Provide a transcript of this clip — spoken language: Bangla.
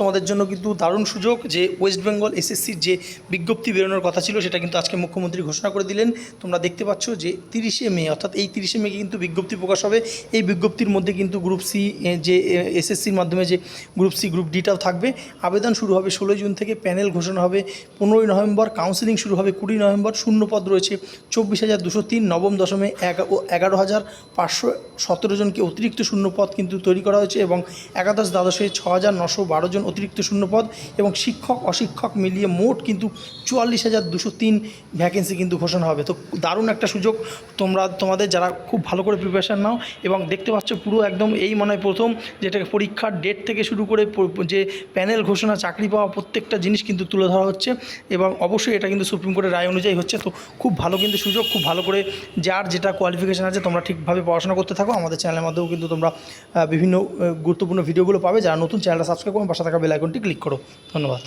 তোমাদের জন্য কিন্তু দারুণ সুযোগ যে ওয়েস্ট বেঙ্গল এসএসসির যে বিজ্ঞপ্তি বেরোনোর কথা ছিল, সেটা কিন্তু আজকে মুখ্যমন্ত্রী ঘোষণা করে দিলেন। তোমরা দেখতে পাচ্ছ যে তিরিশে মে, অর্থাৎ এই তিরিশে মে কিন্তু বিজ্ঞপ্তি প্রকাশ হবে। এই বিজ্ঞপ্তির মধ্যে কিন্তু গ্রুপ সি যে এসএসসির মাধ্যমে যে গ্রুপ সি গ্রুপ ডিটাও থাকবে। আবেদন শুরু হবে ষোলোই জুন থেকে, প্যানেল ঘোষণা হবে পনেরোই নভেম্বর কাউন্সিলিং শুরু হবে কুড়ি নভেম্বর শূন্য পদ রয়েছে চব্বিশ হাজার দুশো তিন, নবম দশমে এগারো হাজার পাঁচশো সতেরো জনকে অতিরিক্ত শূন্য পদ কিন্তু তৈরি করা হয়েছে এবং একাদশ দ্বাদশে ছ হাজার নশো বারো জন অতিরিক্ত শূন্যপদ এবং শিক্ষক, অশিক্ষক মিলিয়ে মোট কিন্তু চুয়াল্লিশ হাজার দুশো তিন ভ্যাকেন্সি কিন্তু ঘোষণা হবে। তো দারুণ একটা সুযোগ। তোমরা, তোমাদের যারা খুব ভালো করে প্রিপারেশান নাও এবং দেখতে পাচ্ছ পুরো একদম এই মনে হয় প্রথম যেটা পরীক্ষার ডেট থেকে শুরু করে যে প্যানেল ঘোষণা, চাকরি পাওয়া প্রত্যেকটা জিনিস কিন্তু তুলে ধরা হচ্ছে এবং অবশ্যই এটা কিন্তু সুপ্রিম কোর্টের রায় অনুযায়ী হচ্ছে। তো খুব ভালো কিন্তু সুযোগ, খুব ভালো করে যার যেটা কোয়ালিফিকেশান আছে তোমরা ঠিকভাবে পড়াশোনা করতে থাকো। আমাদের চ্যানেলের মাধ্যমেও কিন্তু তোমরা বিভিন্ন গুরুত্বপূর্ণ ভিডিওগুলো পাবে। যারা নতুন চ্যানেলটা সাবস্ক্রাইব করো, পাশে থাকা বেল আইকনটি ক্লিক করো। ধন্যবাদ।